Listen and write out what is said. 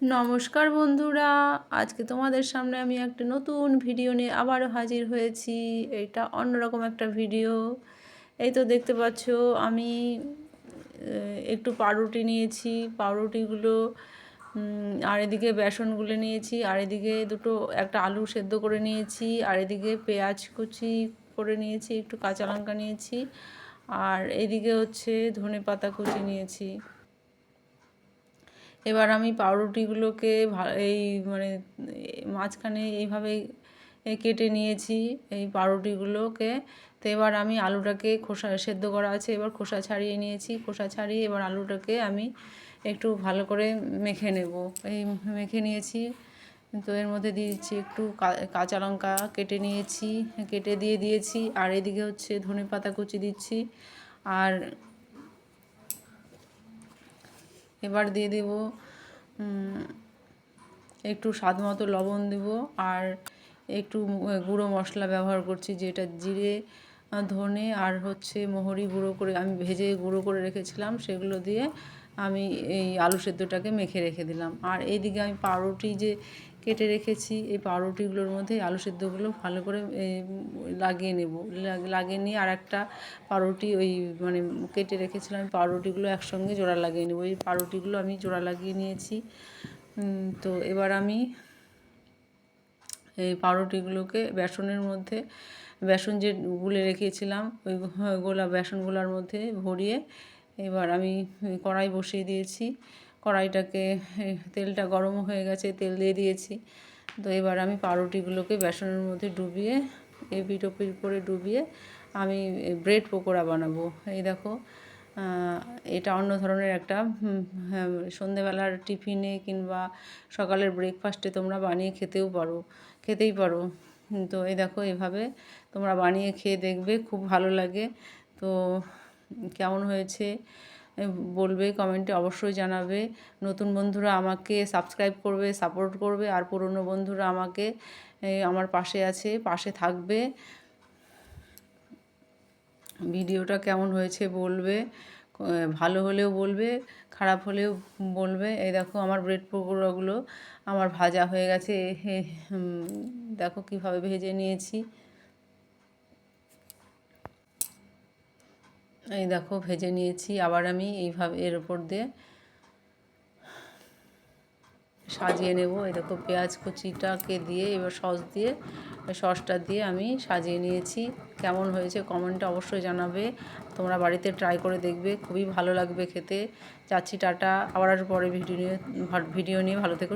নমস্কার বন্ধুরা, আজকে তোমাদের সামনে আমি একটা নতুন ভিডিও নিয়ে আবারও হাজির হয়েছি। এটা অন্যরকম একটা ভিডিও। এই তো দেখতে পাচ্ছ, আমি একটু পাউরুটি নিয়েছি, পাউরুটিগুলো আর এদিকে বেসনগুলো নিয়েছি, আর এদিকে দুটো, একটা আলু সেদ্ধ করে নিয়েছি, আর এদিকে পেঁয়াজ কুচি করে নিয়েছি, একটু কাঁচা লঙ্কা নিয়েছি, আর এদিকে হচ্ছে ধনে পাতা কুচি নিয়েছি। এবার আমি পাউরুটিগুলোকে এই মানে মাঝখানে এইভাবে কেটে নিয়েছি এই পাউরুটিগুলোকে। তো এবার আমি আলুটাকে খোসা, সেদ্ধ করা আছে, এবার খোসা ছাড়িয়ে নিয়েছি। খোসা ছাড়িয়ে এবার আলুটাকে আমি একটু ভালো করে মেখে নেব। এই মেখে নিয়েছি। তো এর মধ্যে দিয়েছি একটু কাঁচা লঙ্কা কেটে নিয়েছি, কেটে দিয়ে দিয়েছি। আর এদিকে হচ্ছে ধনে পাতা কুচি দিচ্ছি। আর এবার দিয়ে দেব একটু স্বাদ মতো লবণ দেব আর একটু গুঁড়ো মশলা ব্যবহার করছি, যেটা জিরে ধনে আর হচ্ছে মোহরি গুঁড়ো করে, আমি ভেজে গুঁড়ো করে রেখেছিলাম, সেগুলো দিয়ে আমি এই আলু সেদ্ধটাকে মেখে রেখে দিলাম। আর এইদিকে আমি পাউরুটি যে কেটে রেখেছি, এই পাউরুটিগুলোর মধ্যে আলু সেদ্ধগুলো ভালো করে লাগিয়ে নেব। লাগিয়ে নিয়ে আর একটা পাউরুটি ওই মানে কেটে রেখেছিলাম পাউরুটিগুলো একসঙ্গে জোড়া লাগিয়ে নেব। ওই পাউরুটিগুলো আমি জোড়া লাগিয়ে নিয়েছি। তো এবার আমি এই পাউরুটিগুলোকে বেসনের মধ্যে, বেসন যে গুলে রেখেছিলাম, ওই গোলা বেসনগুলোর মধ্যে ভরিয়ে এবার আমি কড়াই বসিয়ে দিয়েছি। কড়াইটাকে তেলটা গরম হয়ে গেছে তেল দিয়ে দিয়েছি। তো এবার আমি পাউরুটিগুলোকে বেসনের মধ্যে ডুবিয়ে এপিট ওপিট করে ডুবিয়ে আমি ব্রেড পকোড়া বানাবো। এই দেখো এটা অন্য ধরনের একটা হ্যাঁ, সন্ধেবেলার টিফিনে কিংবা সকালের ব্রেকফাস্টে তোমরা বানিয়ে খেতেও পারো খেতেই পারো। তো এই দেখো এভাবে তোমরা বানিয়ে খেয়ে দেখবে খুব ভালো লাগে। তো কেমন হয়েছে? বলবে, কমেন্টে অবশ্যই জানাবে। নতুন বন্ধুরা আমাকে সাবস্ক্রাইব করবে, সাপোর্ট করবে, আর পুরনো বন্ধুরা আমাকে আমার পাশে আছে, পাশে থাকবে। ভিডিওটা কেমন হয়েছে বলবে ভালো হলেও বলবে, খারাপ হলেও বলবে। এই দেখো আমার ব্রেড পকোড়াগুলো আমার ভাজা হয়ে গেছে দেখো কীভাবে ভেজে নিয়েছি। এই দেখো ভেজে নিয়েছি, আবার আমি এইভাবে এর ওপর দিয়ে সাজিয়ে নেব। এই দেখো পেঁয়াজ কুচিটাকে দিয়ে, এবার সস দিয়ে, সসটা দিয়ে আমি সাজিয়ে নিয়েছি। কেমন হয়েছে কমেন্টে অবশ্যই জানাবে। তোমরা বাড়িতে ট্রাই করে দেখবে, খুবই ভালো লাগবে খেতে। চাচ্ছি টাটা। আবার পরে ভিডিও নিয়ে ভিডিও নিয়ে ভালো থেকো